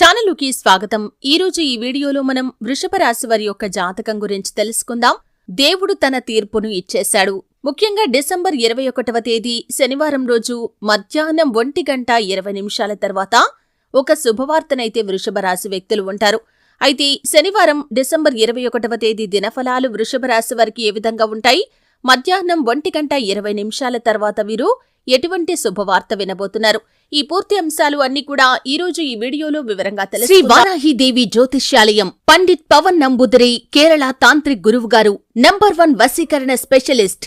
ఛానలుకి స్వాగతం. ఈ రోజు ఈ వీడియోలో మనం వృషభ రాశి వారి యొక్క జాతకం గురించి తెలుసుకుందాం. దేవుడు తన తీర్పును ఇచ్చేశాడు. ముఖ్యంగా డిసెంబర్ ఇరవై ఒకటవ తేదీ శనివారం రోజు మధ్యాహ్నం ఒంటి గంట ఇరవై నిమిషాల తర్వాత ఒక శుభవార్తనైతే వృషభ రాశి వ్యక్తులు ఉంటారు. అయితే శనివారం డిసెంబర్ ఇరవై ఒకటవ తేదీ దినఫలాలు వృషభ రాశి వారికి ఏ విధంగా ఉంటాయి? మధ్యాహ్నం ఒంటి గంట ఇరవై నిమిషాల తర్వాత వీరు ఎటువంటి శుభవార్త వినబోతున్నారు? ఈ పూర్తి అంశాలు అన్ని కూడా ఈ రోజు ఈ వీడియోలో వివరంగా తెలుసు శ్రీ వారాహిదేవి జ్యోతిష్యాలయం పండిత్ పవన్ నంబుదరి కేరళ తాంత్రిక్ గురువు గారు నంబర్ వన్ వశీకరణ స్పెషలిస్ట్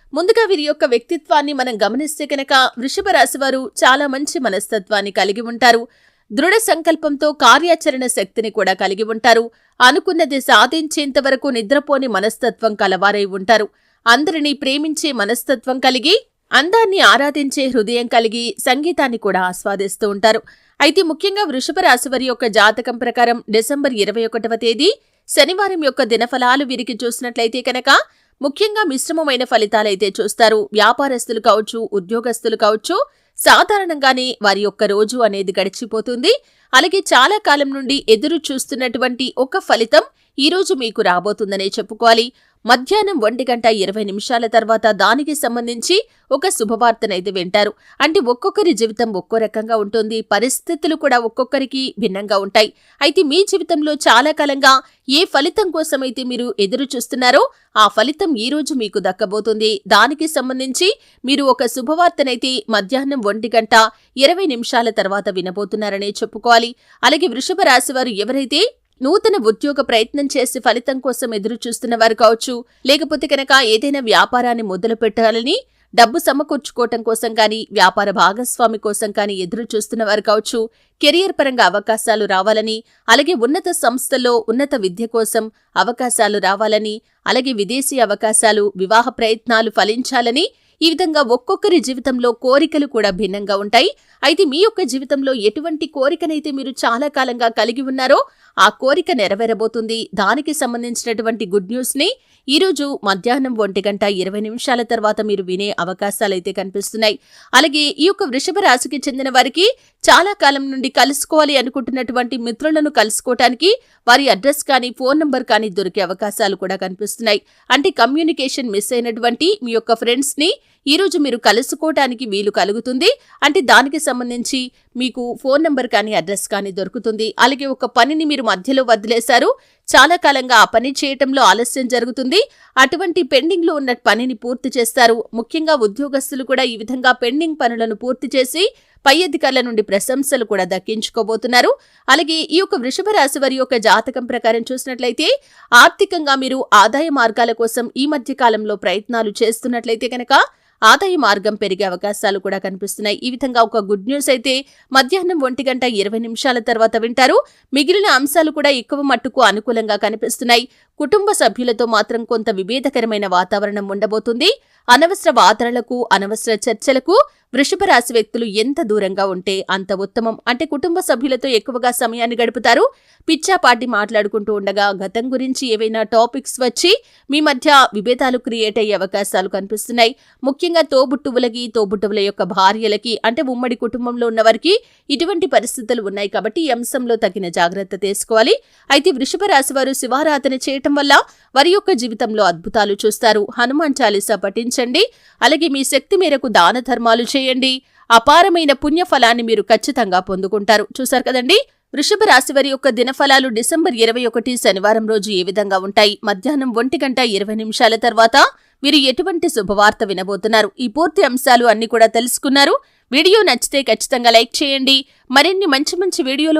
ముందుగా వీరి యొక్క వ్యక్తిత్వాన్ని మనం గమనిస్తే కనుక వృషభ రాశి వారు చాలా మంచి మనస్తత్వాన్ని కలిగి ఉంటారు. దృఢ సంకల్పంతో కార్యాచరణ శక్తిని కూడా కలిగి ఉంటారు. అనుకున్నది సాధించేంత వరకు నిద్రపోని మనస్తత్వం కలవారై ఉంటారు. అందరినీ ప్రేమించే మనస్తత్వం కలిగి అందాన్ని ఆరాధించే హృదయం కలిగి సంగీతాన్ని కూడా ఆస్వాదిస్తూ ఉంటారు. అయితే ముఖ్యంగా వృషభ రాశి వారి యొక్క జాతకం ప్రకారం డిసెంబర్ ఇరవై ఒకటవ తేదీ శనివారం యొక్క దినఫలాలు వీరికి చూసినట్లయితే కనుక ముఖ్యంగా మిశ్రమమైన ఫలితాలైతే చూస్తారు. వ్యాపారస్తులు కావచ్చు ఉద్యోగస్తులు కావచ్చు సాధారణంగానే వారి యొక్క రోజు అనేది గడిచిపోతుంది. అలాగే చాలా కాలం నుండి ఎదురు చూస్తున్నటువంటి ఒక ఫలితం ఈ రోజు మీకు రాబోతుందనే చెప్పుకోవాలి. మధ్యాహ్నం ఒంటి గంట ఇరవై నిమిషాల తర్వాత దానికి సంబంధించి ఒక శుభవార్తనైతే వింటారు. అంటే ఒక్కొక్కరి జీవితం ఒక్కో రకంగా ఉంటుంది. పరిస్థితులు కూడా ఒక్కొక్కరికి భిన్నంగా ఉంటాయి. అయితే మీ జీవితంలో చాలా కాలంగా ఏ ఫలితం కోసమైతే మీరు ఎదురు చూస్తున్నారో ఆ ఫలితం ఈ రోజు మీకు దక్కబోతుంది. దానికి సంబంధించి మీరు ఒక శుభవార్తనైతే మధ్యాహ్నం ఒంటి గంట ఇరవై నిమిషాల తర్వాత వినబోతున్నారనే చెప్పుకోవాలి. అలాగే వృషభ రాశి వారు ఎవరైతే నూతన ఉద్యోగ ప్రయత్నం చేసి ఫలితం కోసం ఎదురు చూస్తున్న వారు కావచ్చు. లేకపోతే కనుక ఏదైనా వ్యాపారాన్ని మొదలు పెట్టాలని డబ్బు సమకూర్చుకోవటం కోసం కానీ వ్యాపార భాగస్వామి కోసం కానీ ఎదురు చూస్తున్న వారు కావచ్చు. కెరియర్ పరంగా అవకాశాలు రావాలని అలాగే ఉన్నత సంస్థల్లో ఉన్నత విద్య కోసం అవకాశాలు రావాలని అలాగే విదేశీ అవకాశాలు వివాహ ప్రయత్నాలు ఫలించాలని ఈ విధంగా ఒక్కొక్కరి జీవితంలో కోరికలు కూడా భిన్నంగా ఉంటాయి. అయితే మీ యొక్క జీవితంలో ఎటువంటి కోరికనైతే మీరు చాలా కాలంగా కలిగి ఉన్నారో ఆ కోరిక నెరవేరబోతుంది. దానికి సంబంధించినటువంటి గుడ్ న్యూస్ని ఈ రోజు మధ్యాహ్నం ఒంటి గంట ఇరవై నిమిషాల తర్వాత మీరు వినే అవకాశాలైతే కనిపిస్తున్నాయి. అలాగే ఈ యొక్క వృషభ రాశికి చెందిన వారికి చాలా కాలం నుండి కలుసుకోవాలి అనుకుంటున్నటువంటి మిత్రులను కలుసుకోవటానికి వారి అడ్రస్ కానీ ఫోన్ నంబర్ కానీ దొరికే అవకాశాలు కూడా కనిపిస్తున్నాయి. అంటే కమ్యూనికేషన్ మిస్ అయినటువంటి మీ యొక్క ఫ్రెండ్స్ ఈరోజు మీరు కలుసుకోవటానికి వీలు కలుగుతుంది. అంటే దానికి సంబంధించి మీకు ఫోన్ నెంబర్ కానీ అడ్రస్ కానీ దొరుకుతుంది. అలాగే ఒక పనిని మీరు మధ్యలో వదిలేశారు. చాలా కాలంగా ఆ పని చేయటంలో ఆలస్యం జరుగుతుంది. అటువంటి పెండింగ్లో ఉన్న పనిని పూర్తి చేస్తారు. ముఖ్యంగా ఉద్యోగస్తులు కూడా ఈ విధంగా పెండింగ్ పనులను పూర్తి చేసి పై అధికారుల నుండి ప్రశంసలు కూడా దక్కించుకోబోతున్నారు. అలాగే ఈ యొక్క వృషభ రాశి వారి యొక్క జాతకం ప్రకారం చూసినట్లయితే ఆర్థికంగా మీరు ఆదాయ మార్గాల కోసం ఈ మధ్య కాలంలో ప్రయత్నాలు చేస్తున్నట్లయితే కనుక ఆదాయ మార్గం పెరిగే అవకాశాలు కూడా కనిపిస్తున్నాయి. ఈ విధంగా ఒక గుడ్ న్యూస్ అయితే మధ్యాహ్నం ఒంటి గంట ఇరవై నిమిషాల తర్వాత వింటారు. మిగిలిన అంశాలు కూడా ఎక్కువ మట్టుకు అనుకూలంగా కనిపిస్తున్నాయి. కుటుంబ సభ్యులతో మాత్రం కొంత విభేదకరమైన వాతావరణం ఉండబోతుంది. అనవసర వాదనలకు అనవసర చర్చలకు వృషభ రాశి వ్యక్తులు ఎంత దూరంగా ఉంటే అంత ఉత్తమం. అంటే కుటుంబ సభ్యులతో ఎక్కువగా సమయాన్ని గడుపుతారు. పిచ్చాపాటి మాట్లాడుకుంటూ ఉండగా గతం గురించి ఏవైనా టాపిక్స్ వచ్చి మీ మధ్య విభేదాలు క్రియేట్ అయ్యే అవకాశాలు కనిపిస్తున్నాయి. ముఖ్యంగా తోబుట్టువులకి తోబుట్టువుల యొక్క భార్యలకి అంటే ఉమ్మడి కుటుంబంలో ఉన్నవారికి ఇటువంటి పరిస్థితులు ఉన్నాయి కాబట్టి ఈ అంశంలో తగిన జాగ్రత్త తీసుకోవాలి. అయితే వృషభ రాశి వారు శివారాధన చేయటం వల్ల వారి యొక్క జీవితంలో అద్భుతాలు చూస్తారు. హనుమాన్ చాలీసా పఠించండి. అలాగే మీ శక్తి మేరకు దాన ధర్మాలు చేయండి. అపారమైన పుణ్యఫలాన్ని మీరు ఖచ్చితంగా పొందుకుంటారు. చూశారు కదండి? వృషభ రాశి వారి యొక్క దినఫలాలు డిసెంబర్ ఇరవై ఒకటి శనివారం రోజు ఏ విధంగా ఉంటాయి? మధ్యాహ్నం ఒంటి గంట ఇరవై నిమిషాల తర్వాత మీరు ఎటువంటి శుభవార్త వినబోతున్నారు? ఈ పూర్తి అంశాలు అన్ని కూడా తెలుసుకున్నారు. వీడియో నచ్చితే ఖచ్చితంగా లైక్ చేయండి. మరిన్ని మంచి మంచి వీడియోలు